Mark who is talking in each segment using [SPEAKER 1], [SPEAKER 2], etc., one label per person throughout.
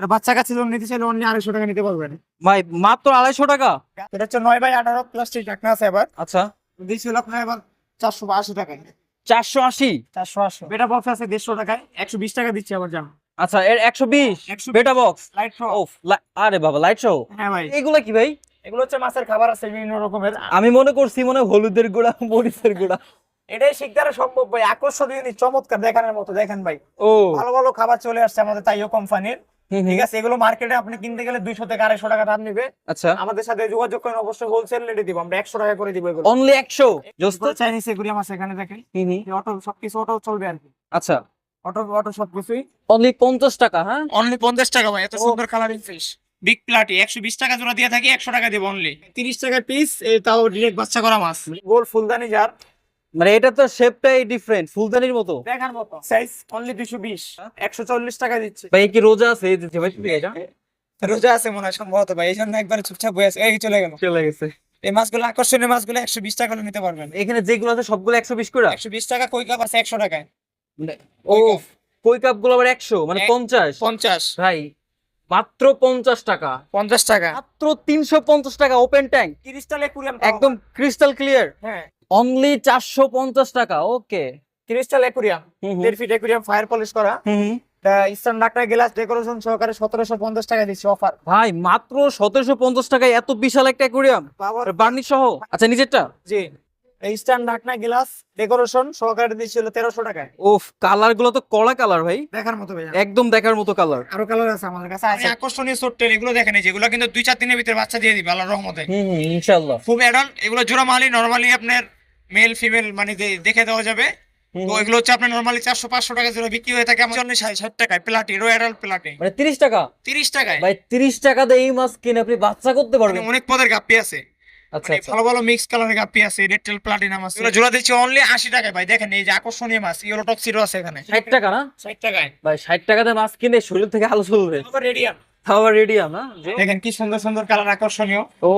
[SPEAKER 1] এটা বাচ্চা কাছে লোন নিতে চাইলে আড়াইশো টাকা নিতে পারবেন।
[SPEAKER 2] ভাই মাত্র আড়াইশো টাকা?
[SPEAKER 1] এটা হচ্ছে নয় বাই আঠারো প্লাস্টিক ঢাকনা আছে এবার
[SPEAKER 2] আচ্ছা।
[SPEAKER 1] দিয়েছিল আপনার এবার চারশো আশি টাকায়
[SPEAKER 2] চারশো আশি?
[SPEAKER 1] চারশো আশি। বেটা বক্স আছে দেড়শো টাকায়। একশো বিশ টাকা দিচ্ছি আবার জান।
[SPEAKER 2] আচ্ছা এর একশো বিশ?
[SPEAKER 1] 120
[SPEAKER 2] বেটা বক্স
[SPEAKER 1] লাইট
[SPEAKER 2] ও আরে বাবা লাইট শো
[SPEAKER 1] হ্যাঁ ভাই।
[SPEAKER 2] এগুলা কি ভাই?
[SPEAKER 1] এগুলো হচ্ছে মাছের খাবার আছে বিভিন্ন রকমের।
[SPEAKER 2] আমি মনে করছি মনে হলুদের গুঁড়া মরিচের গুঁড়া।
[SPEAKER 1] এটাই শিকদারে সম্ভব ভাই। আকর্ষণীয় চমৎকার দেখানোর মতো। দেখেন ভাই।
[SPEAKER 2] ও।
[SPEAKER 1] ভালো ভালো খাবার চলে আসছে আমাদের তাইও কোম্পানির। ঠিক আছে এগুলো মার্কেটে আপনি কিনতে গেলে দুইশো থেকে আড়াইশো টাকা দাম নিবে।
[SPEAKER 2] আচ্ছা।
[SPEAKER 1] আমাদের সাথে যোগাযোগ করেন অবশ্যই হোলসেল রেটে দিব। আমরা একশো টাকা করে দিব এগুলো।
[SPEAKER 2] অনলি একশো?
[SPEAKER 1] চাইনিজ এগুলি আমার এখানে দেখে অটো সবকিছু অটো চলবে আর কি।
[SPEAKER 2] আচ্ছা।
[SPEAKER 1] অটো অটো সবকিছুই।
[SPEAKER 2] অনলি পঞ্চাশ টাকা হ্যাঁ?
[SPEAKER 1] অনলি পঞ্চাশ টাকা ভাই এত
[SPEAKER 2] ও।
[SPEAKER 1] সুন্দর কালারিং ফিশ বিগ প্লাটি একশো বিশ টাকা জোড়া দিয়ে থাকি একশো টাকা দেবো অনলি তিরিশ টাকা পিস তাও ডিরেক্ট বাচ্চা করা মাছ। গোল ফুলদানি যার
[SPEAKER 2] মানে এটা তো শেপটাই ডিফারেন্ট ফুলদানির মতো।
[SPEAKER 1] দেখার মতো। সাইজ অনলি দুশো বিশ। একশো চল্লিশ টাকা দিচ্ছে।
[SPEAKER 2] ভাই কি রোজা আছে? এই যে ভাই এটা
[SPEAKER 1] রোজা আছে মনে হয় সম্ভবত ভাই। এই জন্য একবার চুপচাপ আছে। এই চলে গেল।
[SPEAKER 2] চলে গেছে।
[SPEAKER 1] এই মাছগুলো আকর্ষণীয় মাছগুলো একশো বিশ টাকা করে নিতে পারবেন।
[SPEAKER 2] এখানে যেগুলো আছে সবগুলো একশো বিশ করে?
[SPEAKER 1] একশো বিশ টাকা কই কাপ আছে? একশো টাকায়।
[SPEAKER 2] ও কই কাপ? গুলো আবার একশো? মানে পঞ্চাশ?
[SPEAKER 1] পঞ্চাশ।
[SPEAKER 2] ভাই মাত্র পঞ্চাশ টাকা।
[SPEAKER 1] পঞ্চাশ টাকা।
[SPEAKER 2] মাত্র তিনশো পঞ্চাশ টাকা ওপেন ট্যাঙ্ক
[SPEAKER 1] ক্রিস্টাল একুরিয়াম
[SPEAKER 2] একদম ক্রিস্টাল ক্লিয়ার
[SPEAKER 1] হ্যাঁ।
[SPEAKER 2] অনলি চারশো পঞ্চাশ টাকা ওকে
[SPEAKER 1] ক্রিস্টাল একুরিয়াম দেড় ফিট একুরিয়াম ফায়ার পলিশ করা। ইস্টার্ন ডাক্তার গ্লাস ডেকোরেশন সহকারে সতেরোশো পঞ্চাশ টাকা দিচ্ছে অফার
[SPEAKER 2] ভাই মাত্র সতেরোশো পঞ্চাশ টাকায় এত বিশাল একটা অ্যাকোরিয়াম বার্নি সহ? আচ্ছা নিজেরটা?
[SPEAKER 1] জি। ইস্টার্ন ঢাকনা গ্লাস ডেকোরেশন সহকারে দিচ্ছিল তেরোশো টাকায়।
[SPEAKER 2] ওফ কালারগুলো তো কড়া কালার ভাই।
[SPEAKER 1] দেখার মতো ভাইয়া।
[SPEAKER 2] একদম দেখার মতো কালার।
[SPEAKER 1] আরও কালার আছে আমাদের কাছে আছে। আকর্ষণীয় সোট্টেল এগুলো দেখেন এই যেগুলো কিন্তু দুই চার দিনের ভিতরে বাচ্চা দিয়ে দিবে আল্লাহর রহমতে।
[SPEAKER 2] হুম হুম ইনশাল্লাহ
[SPEAKER 1] খুব অ্যাডাল্ট এগুলো জোড়া মালি নরমালি আপনার মেল ফিমেল মানে দেখে দেওয়া যাবে তো এগুলো হচ্ছে আপনার নরমালি চারশো পাঁচশো টাকা জোড়া বিক্রি হয়ে থাকে চল্লিশ ষাট টাকায় প্লাটি রো অ্যাডাল্ট প্লাটি
[SPEAKER 2] মানে তিরিশ টাকা?
[SPEAKER 1] তিরিশ টাকায়।
[SPEAKER 2] ভাই তিরিশ টাকা দিয়ে এই মাছ কিনে আপনি বাচ্চা করতে
[SPEAKER 1] মানে
[SPEAKER 2] পারবেন
[SPEAKER 1] অনেক পদের গাপ্পি আছে।
[SPEAKER 2] আচ্ছা
[SPEAKER 1] মানে
[SPEAKER 2] আচ্ছা।
[SPEAKER 1] ভালো ভালো মিক্স কালারের গাপ্পি আছে রেডটেল প্লাটিনাম আছে। এগুলো জোড়া দিচ্ছি অনলি আশি টাকায় ভাই দেখেন এই যে আকর্ষণীয় মাছ ইয়েলো টক্সিডো আছে এখানে।
[SPEAKER 2] ষাট টাকা না?
[SPEAKER 1] ষাট টাকায়।
[SPEAKER 2] ভাই ষাট টাকাতে মাছ কিনে শরীর থেকে আলো চলবে
[SPEAKER 1] রেডিয়াম
[SPEAKER 2] খাবার রেডিয়া না?
[SPEAKER 1] দেখেন কি সুন্দর সুন্দর কালার আকর্ষণীয়।
[SPEAKER 2] ও।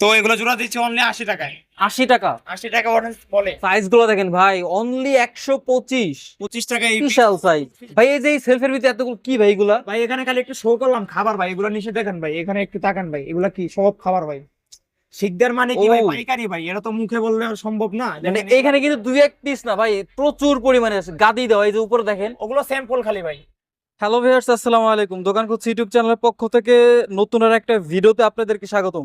[SPEAKER 1] তো এগুলো জোড়া দিচ্ছে অনলি আশি টাকায়।
[SPEAKER 2] আশি টাকা।
[SPEAKER 1] আশি টাকা অরেঞ্জ বলে।
[SPEAKER 2] সাইজগুলো দেখেন ভাই অনলি একশো পঁচিশ।
[SPEAKER 1] পঁচিশ এই
[SPEAKER 2] বিশাল সাইজ ভাই এই যে সেলফের ভিতরে এতগুলো কি ভাই এগুলা?
[SPEAKER 1] ভাই এখানে খালি একটু শো করলাম খাবার ভাই এগুলো নিচে দেখেন ভাই এখানে একটু তাকান ভাই এগুলা কি সব খাবার ভাই? শিকদার মানে কি ভাই? পাইকারি ভাই এটা তো মুখে বললে সম্ভব না।
[SPEAKER 2] মানে এইখানে কিন্তু দুই এক পিস না ভাই প্রচুর পরিমাণে আছে গাদি দেওয়া এই যে উপরে দেখেন।
[SPEAKER 1] ওগুলো স্যাম্পল খালি ভাই।
[SPEAKER 2] হ্যালো ভিউয়ার্স আসসালামু আলাইকুম। দোকান খুঁজছি ইউটিউব চ্যানেলের পক্ষ থেকে নতুন আর একটা ভিডিওতে আপনাদেরকে স্বাগতম।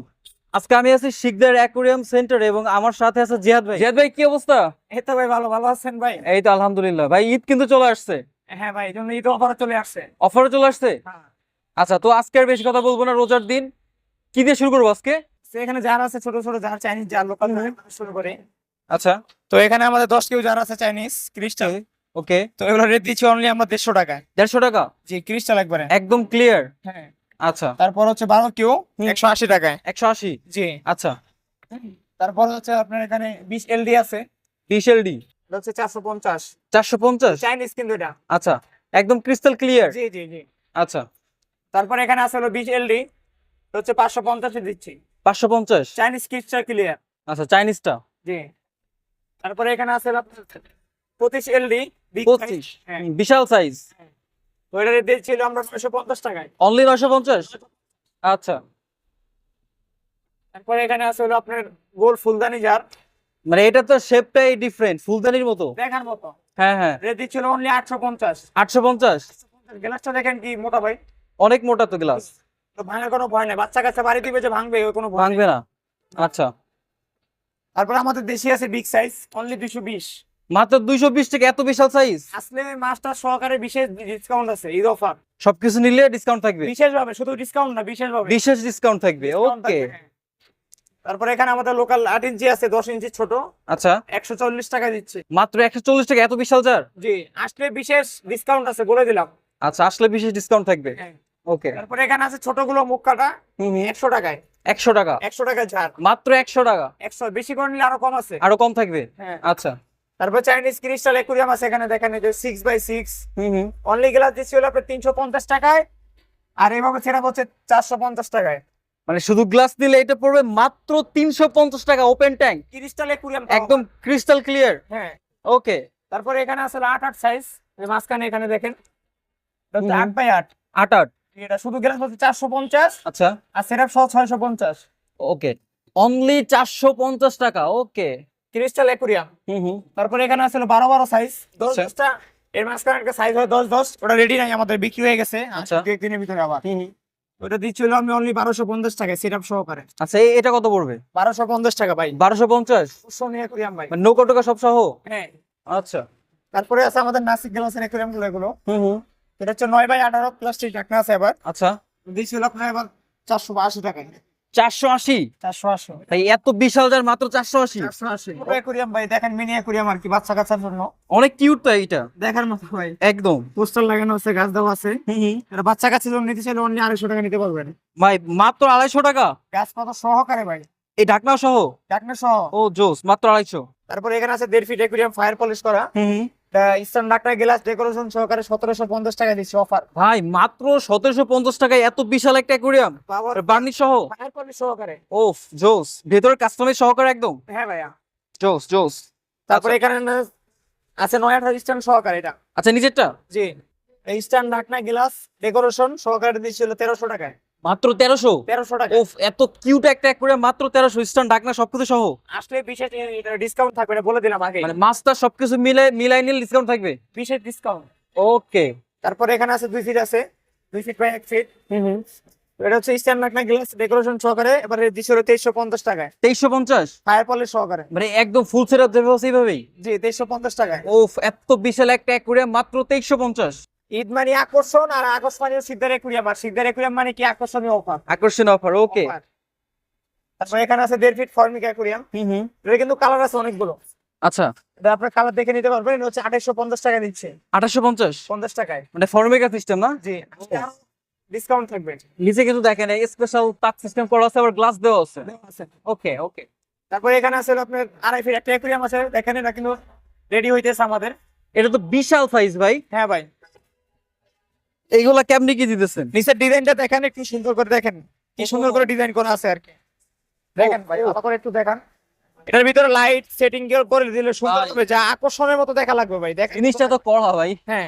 [SPEAKER 2] আজকে আমি আছি শিকদার অ্যাকোরিয়াম সেন্টার এবং আমার সাথে আছে জিহাদ ভাই। জিহাদ ভাই কি অবস্থা?
[SPEAKER 1] এই তো ভাই ভালো ভালো আছেন ভাই?
[SPEAKER 2] এই তো আলহামদুলিল্লাহ। ভাই ঈদ কিন্তু চলে আসছে।
[SPEAKER 1] হ্যাঁ ভাই এই জন্য এই তো অফার চলে আসছে।
[SPEAKER 2] অফারও চলে আসছে?
[SPEAKER 1] হ্যাঁ।
[SPEAKER 2] আচ্ছা তো আজকে আর বেশি কথা বলব না রোজার দিন। কি দিয়ে শুরু করব আজকে?
[SPEAKER 1] এখানে যারা আছে ছোট ছোট যারা চাইনিজ যার লোকাল শুরু করে।
[SPEAKER 2] আচ্ছা।
[SPEAKER 1] তো এখানে আমাদের দশ কেউ যারা আছে চাইনিজ ক্রিস্টাল
[SPEAKER 2] ওকে
[SPEAKER 1] তো এগুলো রেট দিচ্ছি অনলি আমরা দেড়শো টাকায়।
[SPEAKER 2] দেড়শো টাকা?
[SPEAKER 1] জি ক্রিস্টাল একবারে।
[SPEAKER 2] একদম ক্লিয়ার
[SPEAKER 1] হ্যাঁ।
[SPEAKER 2] আচ্ছা।
[SPEAKER 1] তারপর হচ্ছে বারো কেউ একশো আশি টাকায়।
[SPEAKER 2] একশো আশি?
[SPEAKER 1] জি।
[SPEAKER 2] আচ্ছা।
[SPEAKER 1] তারপর হচ্ছে আপনার এখানে বিশ এলডি আছে।
[SPEAKER 2] বিশএলডি
[SPEAKER 1] এটা হচ্ছে চারশো পঞ্চাশ।
[SPEAKER 2] চারশো পঞ্চাশ?
[SPEAKER 1] চাইনিজ কিন্তু এটা।
[SPEAKER 2] আচ্ছা। একদম ক্রিস্টাল ক্লিয়ার?
[SPEAKER 1] জি জি জি।
[SPEAKER 2] আচ্ছা।
[SPEAKER 1] তারপর এখানে আছে হলো বিশ এলডি হচ্ছে পাঁচশো পঞ্চাশে দিচ্ছি।
[SPEAKER 2] পাঁচশো পঞ্চাশ?
[SPEAKER 1] Chinese crystal clear.
[SPEAKER 2] আচ্ছা চাইনিজটা?
[SPEAKER 1] জি। তারপরে এখানে আছে পঁচিশ এলডি
[SPEAKER 2] পঁচিশ।
[SPEAKER 1] হ্যাঁ।
[SPEAKER 2] বিশাল সাইজ?
[SPEAKER 1] ওইটা রেট দিয়েছিল আমরা নয়শো পঞ্চাশ টাকায়।
[SPEAKER 2] অনলি নয়শো পঞ্চাশ? আচ্ছা।
[SPEAKER 1] তারপরে এখানে আছে হলো আপনার গোল ফুলদানি জার
[SPEAKER 2] মানে এটা তো শেপটাই ডিফারেন্ট ফুলদানির মতো।
[SPEAKER 1] দেখার মতো।
[SPEAKER 2] হ্যাঁ হ্যাঁ।
[SPEAKER 1] রেট দিচ্ছিল অনলি আটশো পঞ্চাশ।
[SPEAKER 2] আটশো পঞ্চাশ?
[SPEAKER 1] গ্লাসটা দেখেন কি মোটা ভাই।
[SPEAKER 2] অনেক মোটা তো গ্লাস
[SPEAKER 1] তো ভাঙার কোনো ভয় নেই। বাচ্চা কাচ্চা বাড়ি দিবে যে ভাঙবে ওই কোনো
[SPEAKER 2] ভাঙবে না। আচ্ছা।
[SPEAKER 1] তারপরে আমাদের দেশি আছে বিগ সাইজ অনলি দুশো বিশ।
[SPEAKER 2] মাত্র দুইশো বিশ টাকা এত বিশাল সাইজ
[SPEAKER 1] আসলে মাস্টার সহকারে বিশেষ ডিসকাউন্ট আছে অফার
[SPEAKER 2] সবকিছু নিলে ডিসকাউন্ট থাকবে?
[SPEAKER 1] বিশেষ ভাবে শুধু ডিসকাউন্ট না বিশেষ ভাবে
[SPEAKER 2] বিশেষ ডিসকাউন্ট থাকবে ওকে
[SPEAKER 1] হ্যাঁ। তারপরে এখানে আমাদের লোকাল আট ইঞ্চি আছে দশ ইঞ্চি ছোট।
[SPEAKER 2] আচ্ছা।
[SPEAKER 1] একশো চল্লিশ টাকা দিচ্ছে।
[SPEAKER 2] মাত্র একশো চল্লিশ টাকা এত বিশাল জার
[SPEAKER 1] জি আসলে বিশেষ ডিসকাউন্ট আছে বলে দিলাম।
[SPEAKER 2] আচ্ছা আসলে বিশেষ ডিসকাউন্ট থাকবে।
[SPEAKER 1] হ্যাঁ।
[SPEAKER 2] ওকে
[SPEAKER 1] তারপরে এখানে আছে ছোটগুলো মুখ কাটা একশো টাকায়।
[SPEAKER 2] একশো টাকা?
[SPEAKER 1] একশো টাকা ঝাড়
[SPEAKER 2] মাত্র একশো টাকা?
[SPEAKER 1] একশো বেশি করে নিলে আরও কম আছে।
[SPEAKER 2] আরও কম থাকবে?
[SPEAKER 1] হ্যাঁ।
[SPEAKER 2] আচ্ছা।
[SPEAKER 1] তারপর চাইনিজ ক্রিস্টাল একুরিয়াম আছে এখানে দেখেন যে সিক্স বাই সিক্স
[SPEAKER 2] হুম হুম।
[SPEAKER 1] অনলি গ্লাস দিচ্ছি হলো আপনার তিনশো পঞ্চাশ টাকায় আর এইভাবে ছেড়া হচ্ছে চারশো পঞ্চাশ টাকায়।
[SPEAKER 2] মানে শুধু গ্লাস দিলে এটা পড়বে মাত্র তিনশো পঞ্চাশ টাকা ওপেন ট্যাঙ্ক
[SPEAKER 1] ক্রিস্টাল একুরিয়াম
[SPEAKER 2] একদম ক্রিস্টাল ক্লিয়ার
[SPEAKER 1] হ্যাঁ।
[SPEAKER 2] ওকে
[SPEAKER 1] তারপরে এখানে আছে আট আট সাইজ মাঝখানে এখানে দেখেন। আট বাই আট।
[SPEAKER 2] আট আট।
[SPEAKER 1] এটা শুধু গ্লাস হচ্ছে চারশো পঞ্চাশ
[SPEAKER 2] আচ্ছা।
[SPEAKER 1] আর সেটআপ সহ ছয়শো পঞ্চাশ।
[SPEAKER 2] ওকে অনলি চারশো পঞ্চাশ টাকা ওকে
[SPEAKER 1] ক্রিস্টাল অ্যাকুরিয়াম তারপরে এখানে আছে বারো বারো সাইজ
[SPEAKER 2] আচ্ছা।
[SPEAKER 1] দশটা এর মাঝখানে একটা সাইজ হয় দশ দশ। ওটা রেডি নাই আমাদের বিক্রি হয়ে গেছে।
[SPEAKER 2] আচ্ছা।
[SPEAKER 1] দু ভিতরে আবার।
[SPEAKER 2] হুম হুম।
[SPEAKER 1] ওটা দিচ্ছিল আমি অনলি বারোশো পঞ্চাশ টাকা সহকারে।
[SPEAKER 2] আচ্ছা এটা কত পড়বে?
[SPEAKER 1] বারোশো পঞ্চাশ টাকা ভাই।
[SPEAKER 2] বারোশো পঞ্চাশ?
[SPEAKER 1] সোনি অ্যাকুরিয়াম ভাই।
[SPEAKER 2] মানে নৌকা টোকা সব সহ?
[SPEAKER 1] হ্যাঁ।
[SPEAKER 2] আচ্ছা।
[SPEAKER 1] তারপরে আছে আমাদের নাসিক গ্লাসের অ্যাকুরিয়ামগুলো এগুলো।
[SPEAKER 2] হুম হুম।
[SPEAKER 1] এটা হচ্ছে নয় বাই আঠারো প্লাস্টিক ঢাকনা আছে এবার
[SPEAKER 2] আচ্ছা।
[SPEAKER 1] দিচ্ছিল আপনার এবার চারশো আশি টাকা
[SPEAKER 2] চারশো আশি।
[SPEAKER 1] চারশো আশি।
[SPEAKER 2] তাই এত বিশ হাজার মাত্র চারশো আশি।
[SPEAKER 1] চারশো আশি। অ্যাকুরিয়াম ভাই দেখেন মিনি অ্যাকুরিয়াম আর কি বাচ্চা কাচ্চার জন্য।
[SPEAKER 2] অনেক কিউট তো এইটা।
[SPEAKER 1] দেখার মতো ভাই।
[SPEAKER 2] একদম।
[SPEAKER 1] পোস্টার লাগানো আছে গাছ দেওয়া আছে। এটা বাচ্চা কাচ্চার জন্য নিতে চাইলে অন্য আড়াইশো টাকা নিতে পারবেন।
[SPEAKER 2] ভাই মাত্র আড়াইশো টাকা?
[SPEAKER 1] গাছ কত সহকারে ভাই?
[SPEAKER 2] এই ঢাকনা সহ
[SPEAKER 1] ঢাকনা সহ
[SPEAKER 2] ও জোস মাত্র আড়াইশো।
[SPEAKER 1] তারপরে এখানে আছে দেড় ফিট অ্যাকুরিয়াম ফায়ার পলিশ করা। ইস্টার্ন ডাক্তার গ্লাস ডেকোরেশন সহকারে সতেরোশো পঞ্চাশ টাকা দিচ্ছি অফার।
[SPEAKER 2] ভাই মাত্র সতেরোশো পঞ্চাশ টাকায় এত বিশাল একটা অ্যাকুরিয়াম বার্নি সহ?
[SPEAKER 1] ফায়ার পলিশ সহকারে।
[SPEAKER 2] ওফ জোস। ভেতরে সহকারে একদম?
[SPEAKER 1] হ্যাঁ ভাইয়া।
[SPEAKER 2] জোস জোস।
[SPEAKER 1] তারপরে এখানে আছে নয় স্ট্যান্ড সহকারে এটা।
[SPEAKER 2] আচ্ছা নিজেরটা?
[SPEAKER 1] জি। এই স্ট্যান্ড ঢাকনা গ্লাস ডেকোরেশন সহকারে দিচ্ছিল তেরোশো টাকায়।
[SPEAKER 2] মাত্র তেরোশো?
[SPEAKER 1] তেরোশো টাকা।
[SPEAKER 2] ওফ এত কিউট একটা অ্যাকুরিয়াম মাত্র তেরোশো স্টান ঢাকনা সবকিছু সহ।
[SPEAKER 1] আসলে বিশেষ ডিসকাউন্ট থাকবে বলে দিলাম আগে।
[SPEAKER 2] মানে মাছটা সবকিছু মিলে মিলাই নিলে ডিসকাউন্ট থাকবে?
[SPEAKER 1] বিশেষ ডিসকাউন্ট
[SPEAKER 2] ওকে
[SPEAKER 1] তারপরে এখানে আছে দুই ফিট আছে। দুই ফিট বাই এক ফিট এটা হচ্ছে স্ট্যান্ড গ্লাস ডেকোরেশন সহকারে এবারে তেইশশো পঞ্চাশ টাকায়।
[SPEAKER 2] তেইশশো পঞ্চাশ?
[SPEAKER 1] ফায়ার পলিশ সহকারে।
[SPEAKER 2] মানে একদম ফুল সেট আপ সেইভাবেই?
[SPEAKER 1] জি তেইশশো পঞ্চাশ টাকায়।
[SPEAKER 2] ওফ এত বিশাল একটা অ্যাকুরিয়াম মাত্র তেইশশো পঞ্চাশ।
[SPEAKER 1] ঈদ মানে আকর্ষণ আর আকর্ষণীয় সিদ্ধার একুরিয়াম। আর সিদ্ধার একুরিয়াম মানে কি? আকর্ষণীয় অফার।
[SPEAKER 2] আকর্ষণ অফার ওকে।
[SPEAKER 1] তারপর এখানে আছে দেড় ফিট ফর্মিক অ্যাকুরিয়াম
[SPEAKER 2] হুম হুম।
[SPEAKER 1] এটা কিন্তু কালার আছে অনেকগুলো।
[SPEAKER 2] আচ্ছা।
[SPEAKER 1] এটা আপনার কালার দেখে নিতে পারবেন এটা হচ্ছে আঠাইশো পঞ্চাশ টাকা দিচ্ছে
[SPEAKER 2] আঠাশশো পঞ্চাশ?
[SPEAKER 1] পঞ্চাশ টাকায়।
[SPEAKER 2] মানে ফর্মেকা সিস্টেম না?
[SPEAKER 1] জি ডিসকাউন্ট থাকবে।
[SPEAKER 2] নিচে কিন্তু দেখেন স্পেশাল টাচ সিস্টেম করা আছে আবার গ্লাস দেওয়া আছে।
[SPEAKER 1] আছে।
[SPEAKER 2] ওকে ওকে।
[SPEAKER 1] তারপরে এখানে আছে আপনার আড়াই ফিট একটা অ্যাকুরিয়াম আছে। দেখেন এটা কিন্তু রেডি হইতেছে আমাদের।
[SPEAKER 2] এটা তো বিশাল সাইজ ভাই।
[SPEAKER 1] হ্যাঁ ভাই।
[SPEAKER 2] এইগুলা কেমনি কি দিতেছেন?
[SPEAKER 1] নিচের ডিজাইনটা দেখেন একটু সুন্দর করে দেখেন। কি সুন্দর করে ডিজাইন করা আছে আর কি। দেখেন ভাই ভালো করে একটু দেখান। এটার ভিতরে লাইট সেটিং করে দিলে সুন্দর হবে। যা আকর্ষণের মতো দেখা লাগবে ভাই দেখেন।
[SPEAKER 2] জিনিসটা তো কড়া ভাই।
[SPEAKER 1] হ্যাঁ।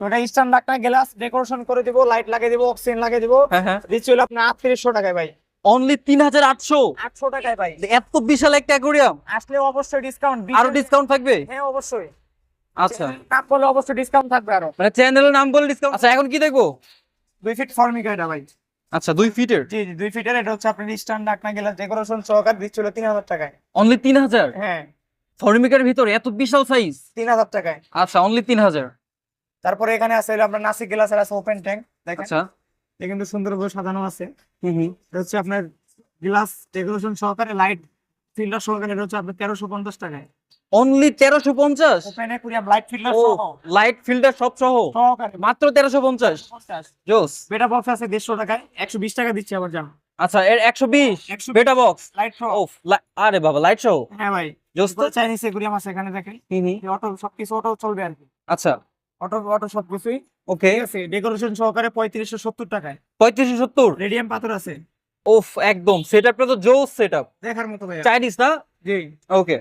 [SPEAKER 1] এটা স্ট্যান্ড ডাকনা গ্লাস ডেকোরেশন করে দিব লাইট লাগিয়ে দিব অক্সিজেন লাগিয়ে দিব।
[SPEAKER 2] হ্যাঁ হ্যাঁ।
[SPEAKER 1] দিচ্ছি হলো আপনার আটত্রিশশো টাকায় ভাই।
[SPEAKER 2] অনলি তিন হাজার আটশো?
[SPEAKER 1] আটশো টাকায় ভাই।
[SPEAKER 2] এত বিশাল একটা অ্যাকুরিয়াম?
[SPEAKER 1] আসলে অবশ্যই ডিসকাউন্ট
[SPEAKER 2] আরও ডিসকাউন্ট থাকবে?
[SPEAKER 1] হ্যাঁ অবশ্যই।
[SPEAKER 2] আচ্ছা।
[SPEAKER 1] নাম বললে অবশ্যই ডিসকাউন্ট থাকবে আরও।
[SPEAKER 2] মানে চ্যানেলের নাম বলে ডিসকাউন্ট আচ্ছা এখন কি দেখব?
[SPEAKER 1] দুই ফিট ফর্মিকা এটা ভাই।
[SPEAKER 2] আচ্ছা দুই ফিটের
[SPEAKER 1] জি জি দুই ফিটের এটা হচ্ছে আপনার স্ট্যান্ড ডাকনা গ্লাস ডেকোরেশন সহকার দিচ্ছিল তিন হাজার টাকায়।
[SPEAKER 2] অনলি তিন হাজার?
[SPEAKER 1] হ্যাঁ।
[SPEAKER 2] ফর্মিকার ভিতরে এত বিশাল সাইজ
[SPEAKER 1] তিন হাজার টাকায়।
[SPEAKER 2] আচ্ছা অনলি তিন হাজার।
[SPEAKER 1] তারপরে এখানে আছে আপনার নাসিক গ্লাসের আছে ওপেন ট্যাঙ্ক দেখেন।
[SPEAKER 2] আচ্ছা।
[SPEAKER 1] এটা কিন্তু সুন্দরভাবে সাজানো আছে।
[SPEAKER 2] হুম হুম।
[SPEAKER 1] এটা হচ্ছে আপনার গ্লাস ডেকোরেশন সহকারে লাইট ফিল্টার সহকারে এটা হচ্ছে আপনার তেরোশো পঞ্চাশ টাকায়।
[SPEAKER 2] অনলি তেরোশো পঞ্চাশ?
[SPEAKER 1] লাইট ফিল্টার
[SPEAKER 2] সব সহ? মাত্র তেরোশো পঞ্চাশ? জোস।
[SPEAKER 1] বেটা বক্স আছে দেড়শো টাকায়। একশো বিশ টাকা দিচ্ছি আবার যান
[SPEAKER 2] আচ্ছা এর একশো বিশ?
[SPEAKER 1] 120
[SPEAKER 2] বেটা বক্স
[SPEAKER 1] লাইট
[SPEAKER 2] আরে বাবা লাইট সহ
[SPEAKER 1] হ্যাঁ ভাই।
[SPEAKER 2] জোস তো।
[SPEAKER 1] চাইনিজ অ্যাকুরিয়াম আছে এখানে দেখেন। অটো সবকিছু অটো চলবে আর কি।
[SPEAKER 2] আচ্ছা।
[SPEAKER 1] অটো অটো সবকিছুই।
[SPEAKER 2] ওকে।
[SPEAKER 1] আছে ডেকোরেশন সহকারে পঁয়ত্রিশশো সত্তর টাকায়।
[SPEAKER 2] পঁয়ত্রিশশো সত্তর?
[SPEAKER 1] রেডিয়াম পাথর আছে।
[SPEAKER 2] ওফ একদম। সেট আপটা তো জোস সেট আপ
[SPEAKER 1] দেখার মতো ভাই
[SPEAKER 2] চাইনিজ না?
[SPEAKER 1] জি।
[SPEAKER 2] ওকে।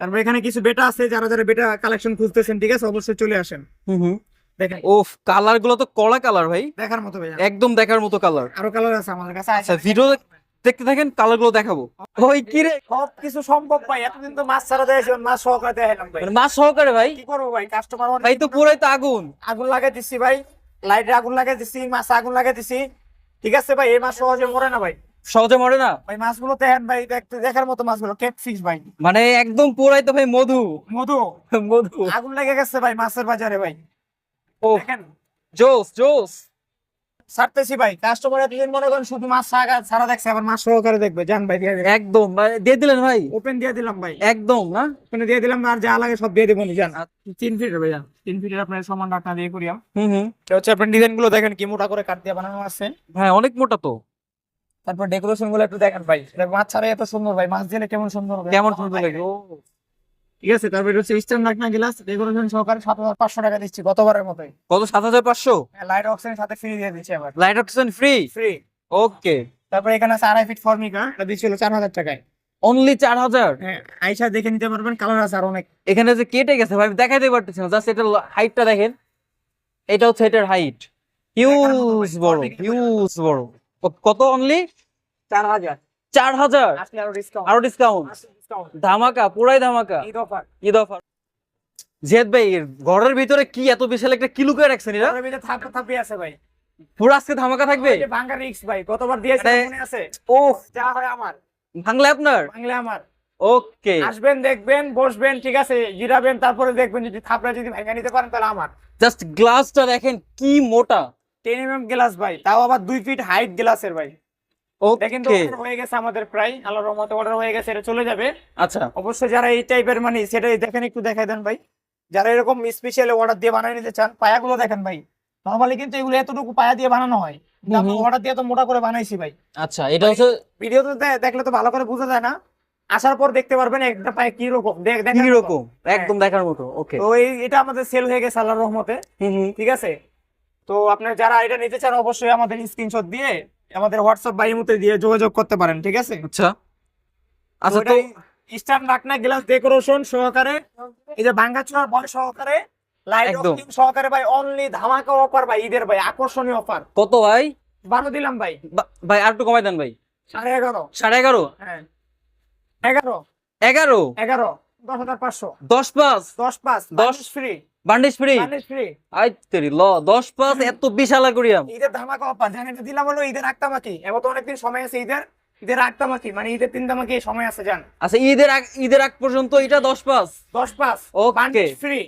[SPEAKER 1] তারপর এখানে কিছু বেটা আছে যারা যারা বেটা কালেকশন খুঁজতেছেন ঠিক আছে? অবশ্যই চলে আসেন।
[SPEAKER 2] হুম হুম।
[SPEAKER 1] দেখেন।
[SPEAKER 2] ওফ কালারগুলো তো কড়া কালার ভাই।
[SPEAKER 1] দেখার মতো ভাই
[SPEAKER 2] একদম দেখার মতো কালার
[SPEAKER 1] আরও কালার আছে আমাদের কাছে
[SPEAKER 2] আচ্ছা ভিডিও দেখতে থাকেন কালারগুলো দেখাবো। ওই কি রে?
[SPEAKER 1] সব কিছু সম্ভব ভাই এতদিন তো মাছ ছাড়া দেয় মাছ সহকারে দেখাইলাম ভাই।
[SPEAKER 2] মানে মাছ সহকারে ভাই?
[SPEAKER 1] কি করব ভাই কাস্টমার
[SPEAKER 2] ভাই তো পুরাই তো আগুন।
[SPEAKER 1] আগুন লাগাই ভাই লাইটে আগুন লাগাই মাছ আগুন লাগাই দিচ্ছি ঠিক আছে ভাই এই মাছ সহজে মরে না ভাই।
[SPEAKER 2] সহজে মরে না?
[SPEAKER 1] ভাই মাছগুলো দেখেন ভাই দেখার মতো মাছগুলো কেট ফিশ ভাই।
[SPEAKER 2] মানে একদম পুরাই তো ভাই মধু।
[SPEAKER 1] মধু।
[SPEAKER 2] মধু।
[SPEAKER 1] আগুন লেগে গেছে ভাই মাছের বাজারে ভাই।
[SPEAKER 2] ও
[SPEAKER 1] দেখেন।
[SPEAKER 2] জোস জোস।
[SPEAKER 1] ছাড়তেছি ভাই কাস্টমার এতদিন মনে করেন শুধু মাছ ছাড়া ছাড়া দেখছে আবার মাছ সহকারে দেখবে। জান ভাই দিয়ে
[SPEAKER 2] একদম ভাই, দিয়ে দিলেন ভাই?
[SPEAKER 1] ওপেন দিয়ে দিলাম ভাই।
[SPEAKER 2] একদম না?
[SPEAKER 1] ওপেনে দিয়ে দিলাম আর যা লাগে সব দিয়ে দেবো জান তিন ফিটের ভাই জান তিন ফিটের আপনার সমান ডাকনা দিয়ে করিয়াম
[SPEAKER 2] হুম হুম।
[SPEAKER 1] হচ্ছে আপনার ডিজাইনগুলো দেখেন কি মোটা করে কাট দিয়ে বানানো আছে।
[SPEAKER 2] হ্যাঁ অনেক মোটা তো।
[SPEAKER 1] তারপর ডেকোরেশনগুলো একটু দেখেন ভাই। মাছ ছাড়া এত সুন্দর ভাই মাছ দিলে কেমন সুন্দর হবে?
[SPEAKER 2] কেমন সুন্দর লাগে
[SPEAKER 1] ঠিক আছে তারপর এটা হচ্ছে ডাকনা গ্লাস ডেকোরেশন সহকারে সাত হাজার পাঁচশো টাকা দিচ্ছি গতবারের মতোই।
[SPEAKER 2] কত সাত হাজার পাঁচশো?
[SPEAKER 1] লাইট অক্সিজেনের সাথে ফ্রি দিয়ে দিচ্ছি আবার।
[SPEAKER 2] Light oxygen free
[SPEAKER 1] free
[SPEAKER 2] okay
[SPEAKER 1] তারপর এখানে আছে আড়াই ফিট ফর্মিকা এটা দিচ্ছিল চার হাজার টাকায়।
[SPEAKER 2] অনলি চার হাজার?
[SPEAKER 1] হ্যাঁ আইসা দেখে নিতে পারবেন কালার আছে আর অনেক।
[SPEAKER 2] এখানে যে কেটে গেছে ভাই দেখাইতে পারতেছি না জাস্ট এটা হাইটটা দেখেন। এটা হচ্ছে এটার হাইট হিউজ বড় হিউজ বড়। কত অনলি
[SPEAKER 1] চার হাজার।
[SPEAKER 2] চার হাজার?
[SPEAKER 1] আরও ডিসকাউন্ট
[SPEAKER 2] ধামাকা পুরাই ধামাকা।
[SPEAKER 1] ঈদ অফার।
[SPEAKER 2] ঈদ অফার। জেদ ভাই ঘরের ভিতরে কি এত বিশাল একটা কি লুকিয়ে রাখছেন এরা?
[SPEAKER 1] ভিতরে থাপা থাপি আছে ভাই।
[SPEAKER 2] পুরো আজকে ধামাকা থাকবে?
[SPEAKER 1] ভাঙ্গা রিক্স ভাই দিয়েছে
[SPEAKER 2] মানে-
[SPEAKER 1] আছে?
[SPEAKER 2] ও
[SPEAKER 1] যা হয় আমার।
[SPEAKER 2] ভাঙলে আপনার?
[SPEAKER 1] বাংলা আমার।
[SPEAKER 2] ওকে।
[SPEAKER 1] আসবেন দেখবেন বসবেন ঠিক আছে? জিরাবেন তারপরে দেখবেন যদি থাপড়া যদি ভেঙে নিতে পারেন তাহলে আমার।
[SPEAKER 2] জাস্ট গ্লাসটা দেখেন কি মোটা।
[SPEAKER 1] টেন এম গ্লাস ভাই। তাও আবার দুই ফিট হাইট গ্লাসের ভাই। দেখেন তো হয়ে গেছে আমাদের প্রায়। আল্লাহর রহমতে অর্ডার হয়ে গেছে এটা চলে যাবে।
[SPEAKER 2] আচ্ছা।
[SPEAKER 1] অবশ্যই যারা এই টাইপের মানে সেটাই দেখেন একটু দেখাই দেন ভাই। যারা এরকম স্পেশাল অর্ডার দিয়ে বানিয়ে নিতে চান পায়াগুলো দেখেন ভাই। নর্মালি কিন্তু এগুলো এতটুকু পায়া দিয়ে বানানো হয়। অর্ডার দিয়ে তো মোটা করে বানাইছি ভাই।
[SPEAKER 2] আচ্ছা এটা হচ্ছে
[SPEAKER 1] ভিডিওতে দেখলে তো ভালো করে বোঝা যায় না। আসার পর দেখতে পারবেন একটা পায়ে কি রকম। দেখ দেখার
[SPEAKER 2] কি রকম? একদম দেখার মতো। ওকে
[SPEAKER 1] তো এই এটা আমাদের সেল হয়ে গেছে আল্লাহর রহমতে।
[SPEAKER 2] হুম হুম।
[SPEAKER 1] ঠিক আছে? তো আপনার যারা এটা নিতে চান অবশ্যই আমাদের স্ক্রিনশট দিয়ে আমাদের হোয়াটসঅ্যাপ বা ইমোতে দিয়ে যোগাযোগ করতে পারেন ঠিক আছে?
[SPEAKER 2] আচ্ছা। আচ্ছা তো
[SPEAKER 1] স্টার নাকনা গ্লাস ডেকোরেশন সহকারে এই যে ভাঙ্গাচুরার বয় সহকারে লাইট
[SPEAKER 2] একদম।
[SPEAKER 1] সহকারে ভাই অনলি ধামাকা অফার ভাই ঈদের ভাই আকর্ষণীয় অফার
[SPEAKER 2] কত ভাই?
[SPEAKER 1] বারো দিলাম ভাই।
[SPEAKER 2] ভাই আর একটু কমাই দেন ভাই।
[SPEAKER 1] সাড়ে এগারো।
[SPEAKER 2] সাড়ে এগারো?
[SPEAKER 1] হ্যাঁ। এগারো।
[SPEAKER 2] এগারো?
[SPEAKER 1] এগারো। দশ হাজার পাঁচশো।
[SPEAKER 2] দশ পাঁচ?
[SPEAKER 1] দশ পাঁচ।
[SPEAKER 2] দশ?
[SPEAKER 1] ফ্রি
[SPEAKER 2] বান্ডিস ফ্রি
[SPEAKER 1] ফ্রি
[SPEAKER 2] আই তেরি ল দশ পাঁচ এত বিশাল করিয়াম
[SPEAKER 1] ঈদের ধামাকা অফার। জানেন এটা দিলাম হলো ঈদের আক্তামাকি এবার তো অনেকদিন সময় আছে ঈদের। মানে ঈদের তিন দামাকি সময় আছে জান।
[SPEAKER 2] আচ্ছা ঈদের আগ ঈদের আগ পর্যন্ত এটা দশ পাঁচ?
[SPEAKER 1] দশ পাঁচ।
[SPEAKER 2] ওকে
[SPEAKER 1] ফ্রি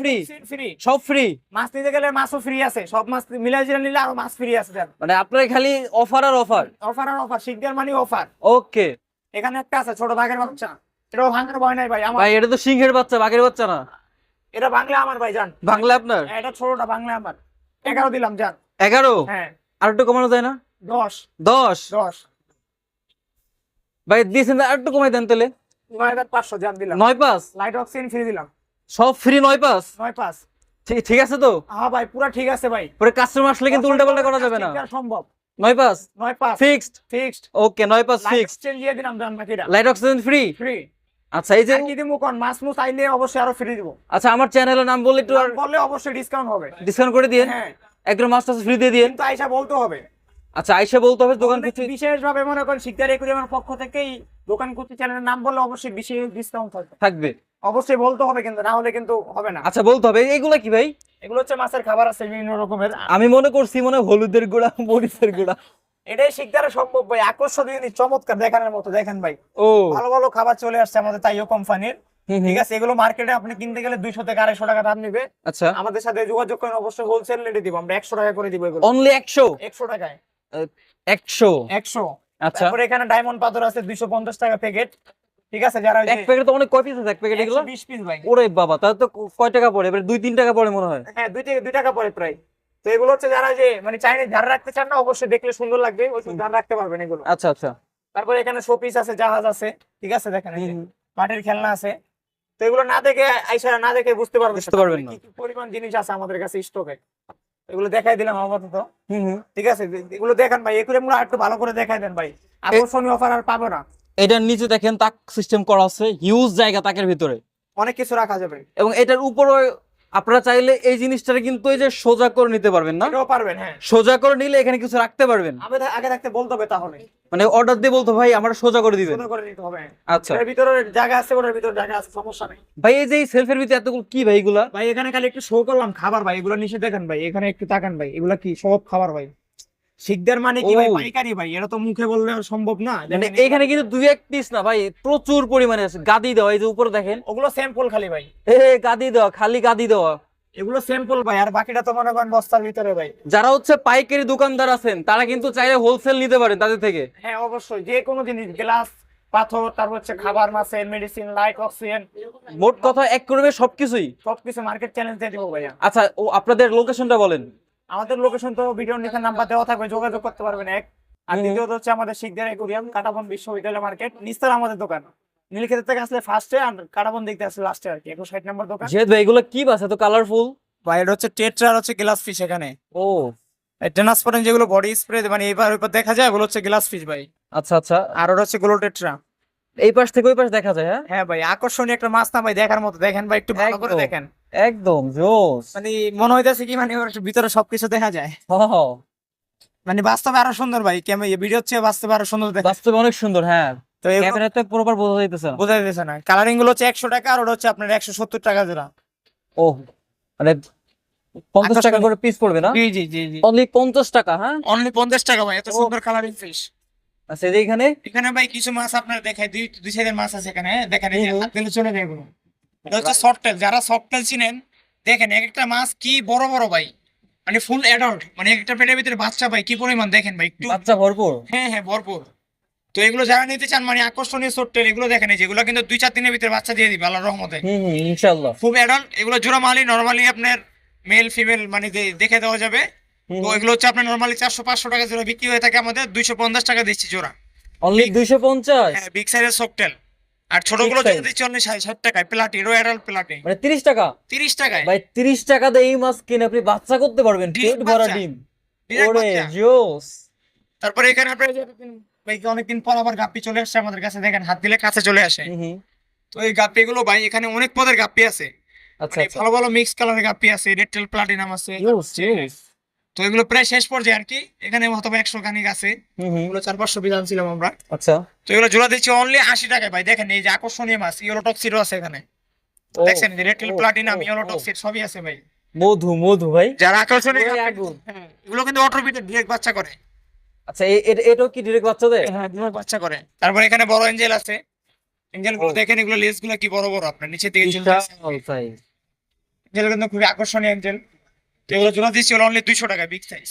[SPEAKER 2] ফ্রি
[SPEAKER 1] ফ্রি
[SPEAKER 2] সব ফ্রি
[SPEAKER 1] মাছ নিতে গেলে মাছও ফ্রি আছে। সব মাছ নিলে আরও মাছ ফ্রি আছে জান।
[SPEAKER 2] মানে আপনার খালি অফার আর অফার
[SPEAKER 1] অফার আর অফার শিখদের মানে অফার
[SPEAKER 2] ওকে
[SPEAKER 1] এখানে একটা আছে ছোট বাঘের বাচ্চা। এটাও ভাঙার ভয় নাই ভাই আমার।
[SPEAKER 2] ভাই এটা তো সিংহের বাচ্চা বাঘের বাচ্চা না।
[SPEAKER 1] এটা বাংলা আমার ভাই জান।
[SPEAKER 2] বাংলা আপনার?
[SPEAKER 1] হ্যাঁ, এটা ছোটটা বাংলা আমার। এগারো দিলাম জান।
[SPEAKER 2] এগারো?
[SPEAKER 1] হ্যাঁ।
[SPEAKER 2] আর একটু কমানো যায় না?
[SPEAKER 1] দশ।
[SPEAKER 2] দশ?
[SPEAKER 1] দশ।
[SPEAKER 2] ভাই দিয়েছেন আর একটু কমাই দেন তাহলে।
[SPEAKER 1] নয় হাজার পাঁচশো জান দিলাম।
[SPEAKER 2] নয় পাঁচ?
[SPEAKER 1] লাইট অক্সিজেন ফ্রি দিলাম।
[SPEAKER 2] সব ফ্রি নয় পাঁচ?
[SPEAKER 1] নয় পাঁচ।
[SPEAKER 2] ঠিক ঠিক আছে তো?
[SPEAKER 1] হ্যাঁ ভাই পুরা ঠিক আছে ভাই।
[SPEAKER 2] পরে কাস্টমার আসলে কিন্তু উল্টা পাল্টা করা যাবে না।
[SPEAKER 1] সম্ভব।
[SPEAKER 2] নয়
[SPEAKER 1] নয়
[SPEAKER 2] ফিক্সড
[SPEAKER 1] ফিক্সড
[SPEAKER 2] ওকে নয় ফিক্সড
[SPEAKER 1] দিয়ে দিলাম জান
[SPEAKER 2] লাইট অক্সিজেন ফ্রি
[SPEAKER 1] ফ্রি
[SPEAKER 2] আচ্ছা এই যে
[SPEAKER 1] কি দিমু কোন মাছ মুছ আইলে অবশ্যই আরও ফ্রি দিব।
[SPEAKER 2] আচ্ছা আমার চ্যানেলের নাম বললে একটু আর
[SPEAKER 1] বললে অবশ্যই ডিসকাউন্ট হবে।
[SPEAKER 2] ডিসকাউন্ট করে
[SPEAKER 1] হ্যাঁ।
[SPEAKER 2] একদম ফ্রি দিয়ে
[SPEAKER 1] কিন্তু আইসা বলতে হবে।
[SPEAKER 2] আচ্ছা আইসা বলতে হবে দোকান
[SPEAKER 1] বিশেষ ভাবে মনে করেন শিকদার একুরিয়ামের পক্ষ থেকেই দোকান কুচি চ্যানেলের নাম বললে অবশ্যই বিশেষ ডিসকাউন্ট থাকবে।
[SPEAKER 2] থাকবে।
[SPEAKER 1] অবশ্যই বলতে হবে কিন্তু না হলে কিন্তু হবে না।
[SPEAKER 2] আচ্ছা বলতে হবে এগুলা কি ভাই?
[SPEAKER 1] এগুলো হচ্ছে মাছের খাবার আছে বিভিন্ন রকমের।
[SPEAKER 2] আমি মনে করছি মনে হয় হলুদের গুঁড়া মরিচের গুঁড়া।
[SPEAKER 1] এটাই শিকদারে সম্ভব ভাই। আকর্ষণীয় চমৎকার দেখানোর মতো। দেখেন ভাই
[SPEAKER 2] ও।
[SPEAKER 1] ভালো ভালো খাবার চলে আসছে আমাদের তাইও কোম্পানির। ঠিক আছে এগুলো মার্কেটে আপনি কিনতে গেলে দুইশো থেকে আড়াইশো টাকা দাম নিবে।
[SPEAKER 2] আচ্ছা।
[SPEAKER 1] আমাদের সাথে যোগাযোগ করেন অবশ্যই হোলসেল রেটে দিব। আমরা একশো টাকা করে দিব এগুলো।
[SPEAKER 2] অনলি একশো?
[SPEAKER 1] একশো টাকায়।
[SPEAKER 2] একশো?
[SPEAKER 1] একশো।
[SPEAKER 2] আচ্ছা।
[SPEAKER 1] তারপরে এখানে ডায়মন্ড পাথর আছে দুইশো পঞ্চাশ টাকা প্যাকেট ঠিক আছে যারা
[SPEAKER 2] এক প্যাকেট তো অনেক কয় পিস আছে এক প্যাকেট এগুলো?
[SPEAKER 1] বিশ পিস ভাই।
[SPEAKER 2] ওরে বাবা তাহলে তো কয় টাকা পড়ে? এবার দুই তিন টাকা পড়ে মনে হয়।
[SPEAKER 1] হ্যাঁ দুই থেকে দুই টাকা পরে প্রায়। তো এগুলো হচ্ছে যারা যে মানে চাইনিজ ধার রাখতে চান না অবশ্যই দেখলে সুন্দর লাগবে ওই ধার রাখতে পারবেন এগুলো।
[SPEAKER 2] আচ্ছা আচ্ছা।
[SPEAKER 1] তারপরে এখানে শোপিস আছে জাহাজ আছে ঠিক আছে দেখেন। মাটির খেলনা আছে। তো এগুলো না দেখে আইসা না দেখে বুঝতে পারবেন
[SPEAKER 2] বুঝতে পারবেন না।
[SPEAKER 1] কি পরিমাণ জিনিস আছে আমাদের কাছে স্টকে এগুলো দেখাই দিলাম আপাতত। ঠিক আছে এগুলো দেখেন ভাই এগুলো আমরা একটু ভালো করে দেখাই দেন ভাই। আকর্ষণীয় অফার আর পাবো না।
[SPEAKER 2] এটার নিচে দেখেন তাক সিস্টেম করা আছে হিউজ জায়গা তাকের ভিতরে।
[SPEAKER 1] অনেক কিছু রাখা যাবে।
[SPEAKER 2] এবং এটার উপরে আপনারা চাইলে এই জিনিসটা কিন্তু এই যে সোজা করে নিতে পারবেন না?
[SPEAKER 1] এটাও পারবেন হ্যাঁ।
[SPEAKER 2] সোজা করে নিলে এখানে কিছু রাখতে পারবেন।
[SPEAKER 1] আগে থা- আগে থাকতে বলতে হবে তাহলে।
[SPEAKER 2] মানে অর্ডার দিয়ে বলতো ভাই আমরা সোজা করে দিবেন।
[SPEAKER 1] সোজা করে নিতে হবে।
[SPEAKER 2] আচ্ছা।
[SPEAKER 1] এর ভিতরে জায়গা আছে ওর ভিতরে জায়গা আছে সমস্যা নাই।
[SPEAKER 2] ভাই এই যে সেলফের ভিতরে এতগুলো কি ভাই এগুলা?
[SPEAKER 1] ভাই এখানে খালি একটু শো করলাম খাবার ভাই এগুলা নিচে দেখেন ভাই এখানে একটু তাকান ভাই এগুলা কি সব খাবার ভাই? শিকদার মানে কি ভাই? পাইকারি ভাই এটা তো মুখে বললে সম্ভব না।
[SPEAKER 2] মানে এইখানে কিন্তু দুই এক পিস না ভাই প্রচুর পরিমাণে আছে। গাদি দেওয়া এই যে উপরে দেখেন।
[SPEAKER 1] ওগুলো স্যাম্পল খালি ভাই।
[SPEAKER 2] এ গাদি দেওয়া খালি গাদি দেওয়া।
[SPEAKER 1] এগুলো স্যাম্পল ভাই আর বাকিটা তো মনে করেন বস্তার ভিতরে ভাই।
[SPEAKER 2] যারা হচ্ছে পাইকারি দোকানদার আছেন তারা কিন্তু চাইলে হোলসেল নিতে পারেন তাদের থেকে।
[SPEAKER 1] হ্যাঁ অবশ্যই। যে কোনো জিনিস গ্লাস পাথর তারপর হচ্ছে খাবার মাছের মেডিসিন লাইট অক্সিজেন
[SPEAKER 2] মোট কথা এক করবে সবকিছুই।
[SPEAKER 1] সবকিছু মার্কেট চ্যালেঞ্জ দিয়ে দেবো ভাইয়া।
[SPEAKER 2] আচ্ছা ও আপনাদের লোকেশনটা বলেন।
[SPEAKER 1] আমাদের লোকেশন তো ভিডিওর নিচে নাম্বার দেওয়া থাকবে যোগাযোগ করতে পারবেন এক। আর দ্বিতীয়ত হচ্ছে আমাদের শিখদের একুরিয়াম কাটাবন বিশ্ববিদ্যালয় মার্কেট নিস্তার আমাদের দোকান। নীলক্ষেতের থেকে আসলে ফার্স্টে আর কাটাবন দেখতে আসলে লাস্টে আর কি একশো ষাট নম্বর দোকান।
[SPEAKER 2] ভাই এগুলো কি বাস এত কালারফুল
[SPEAKER 1] বা এটা হচ্ছে টেট্রা আর হচ্ছে গ্লাস ফিশ এখানে।
[SPEAKER 2] ও।
[SPEAKER 1] ট্রান্সপারেন্ট যেগুলো বডি স্প্রে মানে এবার ওইবার দেখা যায় ওগুলো হচ্ছে গ্লাস ফিশ ভাই।
[SPEAKER 2] আচ্ছা আচ্ছা।
[SPEAKER 1] আর ওটা হচ্ছে গ্লো টেট্রা
[SPEAKER 2] এই পাশ থেকে ওই পাশ দেখা যায় হ্যাঁ?
[SPEAKER 1] হ্যাঁ ভাই আকর্ষণীয় একটা মাছ না ভাই দেখার মতো। দেখেন ভাই একটু ভালো করে দেখেন।
[SPEAKER 2] একদম জোস
[SPEAKER 1] মানে মনে হইতেছে কি মানে ওর ভিতরে সবকিছু দেখা যায়। মানে বাস্তবে আরও সুন্দর ভাই কেমন ভিডিও হচ্ছে বাস্তবে আরও সুন্দর দেখা
[SPEAKER 2] বাস্তবে অনেক সুন্দর হ্যাঁ।
[SPEAKER 1] তো
[SPEAKER 2] ক্যামেরাতে প্রপার বোঝা যাইতেছে না।
[SPEAKER 1] বোঝা যাচ্ছে না। কালারিংগুলো হচ্ছে একশো টাকা আর ওটা হচ্ছে আপনার একশো সত্তর টাকা জোড়া।
[SPEAKER 2] ও মানে পঞ্চাশ টাকা করে পিস পড়বে না?
[SPEAKER 1] জি জি জি
[SPEAKER 2] অনলি পঞ্চাশ টাকা হ্যাঁ?
[SPEAKER 1] অনলি পঞ্চাশ টাকা ভাই এত। সুন্দর কালারিং ফিশ
[SPEAKER 2] আচ্ছা এখানে?
[SPEAKER 1] এখানে ভাই কিছু মাছ আপনার দেখায় দুই দুই সাইডের মাছ আছে এখানে দেখেন এই যে
[SPEAKER 2] হুম হুম।
[SPEAKER 1] হাত দিলে চলে যায় এটা হচ্ছে সফটেল যারা সফটেল চিনেন দেখেন এক একটা মাছ কি বড় বড় ভাই। মানে ফুল অ্যাডাল্ট মানে একটা পেটের ভিতরে বাচ্চা ভাই কি পরিমাণ দেখেন ভাই একটু
[SPEAKER 2] বাচ্চা ভরপুর?
[SPEAKER 1] হ্যাঁ হ্যাঁ ভরপুর। তো এগুলো যারা নিতে চান মানে আকর্ষণীয় সফটেল এগুলো দেখেন যেগুলো কিন্তু দুই চার দিনের ভিতরে বাচ্চা দিয়ে দিবে আল্লাহর রহমতে।
[SPEAKER 2] হুম হুম ইনশাআল্লাহ।
[SPEAKER 1] খুব অ্যাডাল্ট এগুলো জোড়া মালি নর্মালি আপনার মেল ফিমেল মানে দেখে দেওয়া যাবে। তো এগুলো হচ্ছে আপনার নর্মালি চারশো পাঁচশো টাকা জোড়া বিক্রি হয়ে থাকে আমাদের দুইশো পঞ্চাশ টাকা দিচ্ছি জোড়া।
[SPEAKER 2] অনলি দুইশো পঞ্চাশ?
[SPEAKER 1] হ্যাঁ বিগ সাইজের সফটেল আর ছোটগুলো যদি চল্লিশ ষাট টাকায় প্লাটি রয়্যাল প্লাটি
[SPEAKER 2] মানে তিরিশ টাকা?
[SPEAKER 1] তিরিশ টাকায়।
[SPEAKER 2] ভাই তিরিশ টাকা দিয়ে এই মাছ কিনে আপনি বাচ্চা করতে পারবেন পেট ভরা ডিম। ওরে জোস
[SPEAKER 1] তারপরে এখানে আপনার ভাই অনেকদিন পর আবার গাপ্পি চলে আসছে আমাদের কাছে দেখেন হাত দিলে কাছে চলে আসে। তো এই গাপ্পি গুলো ভাই এখানে অনেক পদের গাপ্পি আছে।
[SPEAKER 2] আচ্ছা
[SPEAKER 1] মানে
[SPEAKER 2] আচ্ছা।
[SPEAKER 1] ভালো ভালো মিক্স কালারের গাপ্পি আছে রেডটেল প্লাটিনাম আছে। তো এগুলো প্রায় শেষ পর্যায়ে আর কি। এখানে হয়তো একশো খানিক আছে। এগুলো চার পাঁচশো বিধান ছিলাম আমরা।
[SPEAKER 2] আচ্ছা।
[SPEAKER 1] তো এগুলো জোড়া দিচ্ছি অনলি আশি টাকায় ভাই। দেখেন এই যে আকর্ষণীয় মাছ ইয়েলো টক্সিডও আছে এখানে। দেখছেন
[SPEAKER 2] ও,
[SPEAKER 1] প্লাটিনাম ইয়েলো। টক্সিড সবই আছে ভাই।
[SPEAKER 2] মধু মধু ভাই।
[SPEAKER 1] যারা আকর্ষণীয়। হ্যাঁ, এগুলো কিন্তু অটোবিটে ডিরেক্ট বাচ্চা করে।
[SPEAKER 2] আচ্ছা এটাও কি ডিরেক্ট বাচ্চাদের?
[SPEAKER 1] হ্যাঁ ডিরেক্ট বাচ্চা করে। তারপর এখানে বড় এঞ্জেল আছে।
[SPEAKER 2] এঞ্জেলগুলো
[SPEAKER 1] দেখেন এগুলো লেজগুলো কি বড় বড় আপনার নিচে থেকে
[SPEAKER 2] size।
[SPEAKER 1] এঞ্জেল কিন্তু খুবই আকর্ষণীয় এঞ্জেল এগুলো জোড়া দিচ্ছি অনলি দুইশো টাকা বিগ সাইজ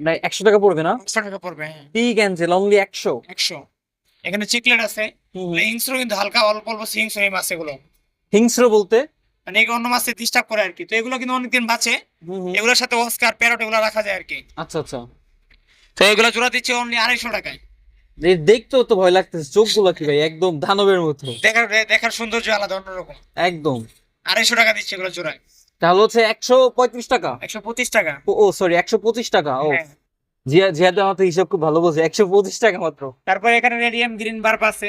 [SPEAKER 2] মানে একশো টাকা পড়বে না?
[SPEAKER 1] একশো টাকা পড়বে হ্যাঁ।
[SPEAKER 2] পিক অ্যাঞ্জেল অনলি একশো?
[SPEAKER 1] একশো। এখানে চিকলেট আছে। হিংস্র কিন্তু হালকা অল্প অল্প হিংস্র এই মাছ এগুলো।
[SPEAKER 2] হিংস্র বলতে?
[SPEAKER 1] মানে এগুলো অন্য মাছে ডিস্টার্ব করে আর কি তো এগুলো কিন্তু অনেকদিন বাঁচে। এগুলোর সাথে অস্কার প্যারট এগুলো রাখা যায় আর কি
[SPEAKER 2] আচ্ছা আচ্ছা।
[SPEAKER 1] তো এগুলো জোড়া দিচ্ছি অনলি আড়াইশো টাকায়।
[SPEAKER 2] এই দেখতেও তো ভয় লাগতেছে চোখগুলো কি ভাই একদম দানবের মতো।
[SPEAKER 1] দেখার দেখার সৌন্দর্য আলাদা অন্যরকম।
[SPEAKER 2] একদম।
[SPEAKER 1] আড়াইশো টাকা দিচ্ছে এগুলো জোড়ায়।
[SPEAKER 2] তাহলে হচ্ছে একশো পঁয়ত্রিশ টাকা।
[SPEAKER 1] একশো পঁচিশ টাকা।
[SPEAKER 2] ও সরি একশো পঁচিশ টাকা ও।
[SPEAKER 1] হ্যাঁ।
[SPEAKER 2] জিয়া জিয়াদ আমাদের হিসাব খুব ভালো বলছে একশো পঁচিশ টাকা মাত্র।
[SPEAKER 1] তারপরে এখানে রেডিয়াম গ্রিন বার্ব আছে।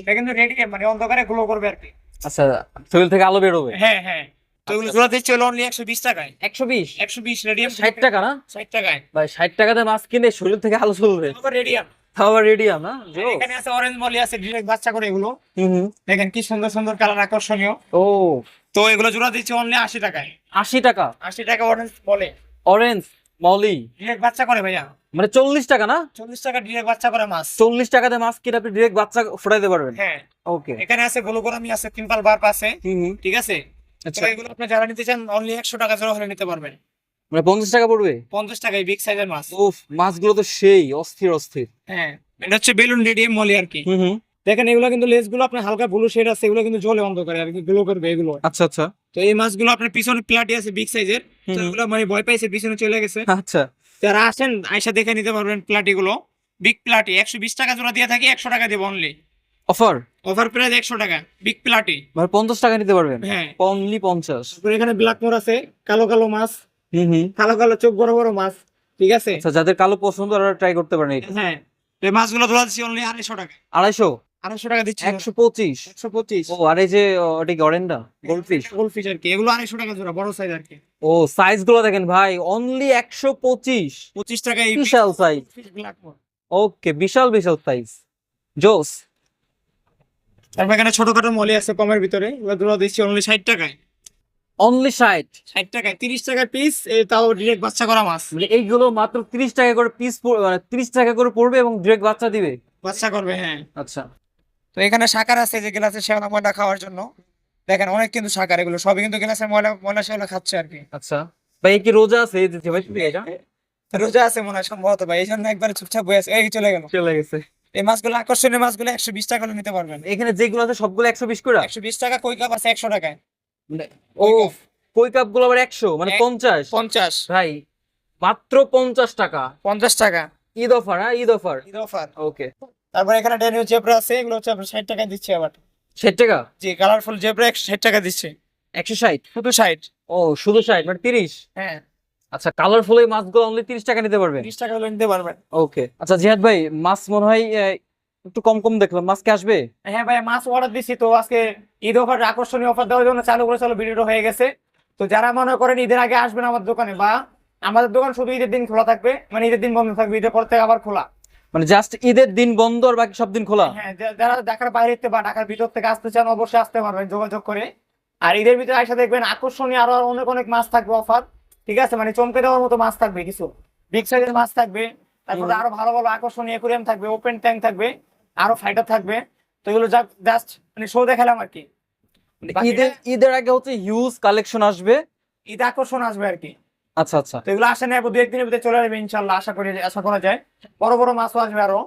[SPEAKER 1] এটা কিন্তু রেডিয়াম মানে অন্ধকারে গ্লো করবে আর কি।
[SPEAKER 2] আচ্ছা শরীর থেকে আলো বেরোবে?
[SPEAKER 1] হ্যাঁ হ্যাঁ। তো এগুলো জোড়া দিচ্ছে হলো অনলি একশো বিশ টাকায়।
[SPEAKER 2] একশো বিশ?
[SPEAKER 1] একশো বিশ রেডিয়াম
[SPEAKER 2] ষাট টাকা না?
[SPEAKER 1] ষাট টাকায়।
[SPEAKER 2] ষাট টাকাতে মাছ কিনে শরীর থেকে আলো চলবে।
[SPEAKER 1] রেডিয়াম
[SPEAKER 2] না?
[SPEAKER 1] এখানে আছে অরেঞ্জ মলি আছে ডিরেক্ট বাচ্চা করে এগুলো। দেখেন কি সুন্দর সুন্দর কালার আকর্ষণীয়।
[SPEAKER 2] ও।
[SPEAKER 1] তো এগুলো জোড়া দিচ্ছে অনলি আশি টাকায়।
[SPEAKER 2] আশি টাকা?
[SPEAKER 1] আশি টাকা অরেঞ্জ বলে।
[SPEAKER 2] অরেঞ্জ মলি।
[SPEAKER 1] ডিরেক্ট বাচ্চা করে ভাইয়া।
[SPEAKER 2] মানে চল্লিশ টাকা না?
[SPEAKER 1] চল্লিশ টাকা ডিরেক্ট বাচ্চা করে মাছ।
[SPEAKER 2] চল্লিশ টাকাতে মাছ কিনে আপনি ডিরেক্ট বাচ্চা ফুটাইতে পারবেন?
[SPEAKER 1] হ্যাঁ।
[SPEAKER 2] ওকে
[SPEAKER 1] এখানে আছে গ্লুকোরামি আছে পিম্পল বার্প আছে। ঠিক আছে?
[SPEAKER 2] আচ্ছা।
[SPEAKER 1] এগুলো আপনি যারা নিতে চান অনলি একশো টাকা জোড়া হলে নিতে পারবেন।
[SPEAKER 2] মানে পঞ্চাশ টাকা পড়বে?
[SPEAKER 1] পঞ্চাশ টাকায় বিগ সাইজের মাছ।
[SPEAKER 2] উফ মাছগুলো তো সেই অস্থির অস্থির।
[SPEAKER 1] হ্যাঁ। এটা হচ্ছে বেলুন রেডিয়াম মলি আর কি।
[SPEAKER 2] হুম হুম।
[SPEAKER 1] দেখেন এগুলো কিন্তু লেসগুলো আপনার হালকা ব্লু শেড আছে এগুলো কিন্তু জলে অন্ধকারে আর কি গ্লো করবে এগুলো।
[SPEAKER 2] আচ্ছা আচ্ছা।
[SPEAKER 1] তো এই মাছগুলো আপনার পিছনে প্লাটি আছে বিগ সাইজের
[SPEAKER 2] হুম।
[SPEAKER 1] এগুলো মানে ভয় পাইছে পিছনে চলে গেছে।
[SPEAKER 2] আচ্ছা।
[SPEAKER 1] যারা আসেন আয়সা দেখে নিতে পারবেন প্লাটি গুলো বিগ প্লাটি একশো বিশ টাকা জোড়া দিয়ে থাকি একশো টাকা দেবো অনলি
[SPEAKER 2] অফার
[SPEAKER 1] ওভার প্রাইস একশো টাকা বিগ প্লাটি
[SPEAKER 2] মানে পঞ্চাশ টাকা নিতে পারবেন?
[SPEAKER 1] হ্যাঁ।
[SPEAKER 2] অনলি পঞ্চাশ।
[SPEAKER 1] এখানে ব্ল্যাক মোর আছে কালো কালো মাছ।
[SPEAKER 2] হুম হুম।
[SPEAKER 1] কালো কালো চোখ বড় বড় মাছ ঠিক আছে?
[SPEAKER 2] আচ্ছা যাদের কালো পছন্দ তারা ট্রাই করতে পারেন
[SPEAKER 1] হ্যাঁ। এই মাছগুলো ধরা দিচ্ছি অনলি আড়াইশো টাকা।
[SPEAKER 2] আড়াইশো?
[SPEAKER 1] আড়াইশো টাকা দিচ্ছি
[SPEAKER 2] একশো পঁচিশ।
[SPEAKER 1] একশো পঁচিশ।
[SPEAKER 2] ও আর এই যে ওটা কি অরেন্ডা গোল্ডফিশ?
[SPEAKER 1] গোল্ডফিশ আর কি। এগুলো আড়াইশো টাকা জোড়া বড় সাইজ আর কি।
[SPEAKER 2] ও সাইজগুলো দেখেন ভাই অনলি একশো পঁচিশ।
[SPEAKER 1] পঁচিশ টাকা
[SPEAKER 2] বিশাল সাইজ ওকে বিশাল বিশাল সাইজ জোস।
[SPEAKER 1] তারপর এখানে ছোটখাটো মলি আছে কমের ভিতরে এগুলো ধরা দিচ্ছি অনলি ষাট টাকায়।
[SPEAKER 2] অনলি ষাট?
[SPEAKER 1] ষাট টাকায় তিরিশ টাকা পিস তাও ডিরেক্ট বাচ্চা করা মাছ।
[SPEAKER 2] মানে এইগুলো মাত্র তিরিশ টাকা করে পিস মানে তিরিশ টাকা করে পড়বে এবং ডিরেক্ট বাচ্চা দিবে?
[SPEAKER 1] বাচ্চা করবে হ্যাঁ।
[SPEAKER 2] আচ্ছা।
[SPEAKER 1] তো এখানে শাকার আছে যে গ্লাসে শ্যাওলা ময়লা খাওয়ার জন্য। দেখেন অনেক কিন্তু শাকার এগুলো সবই কিন্তু গ্লাসে ময়লা ময়লা শ্যাওলা খাচ্ছে আর কি।
[SPEAKER 2] আচ্ছা। ভাই কি রোজা আছে? এই যে ভাই এটা
[SPEAKER 1] রোজা আছে মনে হয় সম্ভবত ভাই এই জন্য একবার চুপচাপ বয়ে আছে। এই চলে গেল।
[SPEAKER 2] চলে গেছে।
[SPEAKER 1] এই মাছগুলো আকর্ষণীয় মাছগুলো একশো বিশ টাকা করে নিতে পারবেন।
[SPEAKER 2] এখানে যেগুলো আছে সবগুলো একশো বিশ করে?
[SPEAKER 1] একশো বিশ টাকা কই কাপ আছে একশো টাকায়।
[SPEAKER 2] ও কই কাপ? গুলো আবার একশো? মানে পঞ্চাশ?
[SPEAKER 1] পঞ্চাশ।
[SPEAKER 2] ভাই মাত্র পঞ্চাশ টাকা।
[SPEAKER 1] পঞ্চাশ টাকা।
[SPEAKER 2] ঈদ অফার হ্যাঁ? Eid offer?
[SPEAKER 1] Eid offer.
[SPEAKER 2] Okay.
[SPEAKER 1] তারপর এখানে ডেনিও জেব্রা আছে এগুলো হচ্ছে আপনার ষাট টাকা দিচ্ছে আবার।
[SPEAKER 2] ষাট টাকা?
[SPEAKER 1] জি কালারফুল জেব্রা একশো ষাট টাকা দিচ্ছে।
[SPEAKER 2] একশো ষাট?
[SPEAKER 1] শুধু ষাট।
[SPEAKER 2] ও শুধু ষাট মানে তিরিশ?
[SPEAKER 1] হ্যাঁ।
[SPEAKER 2] আচ্ছা কালারফুল এই মাছগুলো অনলি তিরিশ টাকা নিতে পারবেন?
[SPEAKER 1] তিরিশ টাকা হলে নিতে পারবেন।
[SPEAKER 2] ওকে। আচ্ছা জিহাদ ভাই মাছ মনে হয় একটু কম কম দেখলাম। মাছ কি আসবে?
[SPEAKER 1] হ্যাঁ ভাই মাছ অর্ডার দিছি তো আজকে ঈদ অফার আকর্ষণীয় অফার দেওয়ার জন্য চালু করে চলো ভিডিওটা হয়ে গেছে। তো যারা মনে করেন ঈদের আগে আসবেন আমার দোকানে বা আমাদের দোকান শুধু ঈদের দিন খোলা থাকবে মানে ঈদের দিন বন্ধ থাকবে ঈদের পর থেকে আবার খোলা।
[SPEAKER 2] মানে জাস্ট ঈদের দিন বন্ধ আর বাকি সব দিন খোলা?
[SPEAKER 1] হ্যাঁ যারা ঢাকার বাইরে থেকে বা ঢাকার ভিতর থেকে আসতে চান অবশ্যই আসতে পারবেন যোগাযোগ করে। আর ঈদের ভিতরে আসা দেখবেন আকর্ষণীয় আরও অনেক অনেক মাছ থাকবে অফার ঠিক আছে? মানে চমকে দেওয়ার মতো মাছ থাকবে কিছু। বিগ সাইজের মাছ থাকবে তারপরে আরও ভালো ভালো আকর্ষণীয় অ্যাকুরিয়াম থাকবে ওপেন ট্যাঙ্ক থাকবে আরও ফাইটার থাকবে। তো এগুলো জাস্ট মানে শো দেখালাম আর কি।
[SPEAKER 2] ঈদের ঈদের আগে হচ্ছে হিউজ কালেকশন আসবে।
[SPEAKER 1] ঈদ আকর্ষণ আসবে আর কি।
[SPEAKER 2] আচ্ছা আচ্ছা।
[SPEAKER 1] তো এগুলো আসে না দু একদিনের ভিতরে চলে আসবে ইনশাল্লাহ আশা করি আশা করা যায়। বড় বড় মাছও আসবে আরও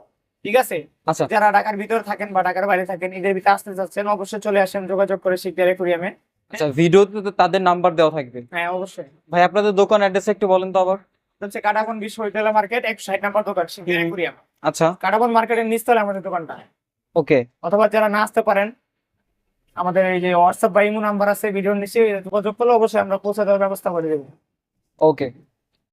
[SPEAKER 1] ঠিক আছে?
[SPEAKER 2] আচ্ছা।
[SPEAKER 1] যারা ঢাকার ভিতরে থাকেন বা ঢাকার বাইরে থাকেন ঈদের ভিতরে আসতে যাচ্ছেন অবশ্যই চলে আসেন যোগাযোগ করে শিখতে একুরিয়ামে
[SPEAKER 2] আচ্ছা ভিডিওতে তো তাদের নাম্বার দেওয়া থাকবে।
[SPEAKER 1] হ্যাঁ অবশ্যই।
[SPEAKER 2] ভাই আপনাদের দোকান অ্যাড্রেস একটু বলেন তো আবার।
[SPEAKER 1] হচ্ছে কাটাবন বিশ্ববিদ্যালয় মার্কেট একশো ষাট নাম্বার দোকান
[SPEAKER 2] হুম।
[SPEAKER 1] একুরিয়াম
[SPEAKER 2] আচ্ছা।
[SPEAKER 1] কাটাবন মার্কেটের নিচতলে আমাদের দোকানটা।
[SPEAKER 2] ওকে।
[SPEAKER 1] অথবা যারা না আসতে পারেন আমাদের এই যে হোয়াটসঅ্যাপ বা ইমো নাম্বার আছে ভিডিওর নিচে যোগাযোগ করলে অবশ্যই আমরা পৌঁছে দেওয়ার ব্যবস্থা করে দেবো।
[SPEAKER 2] ওকে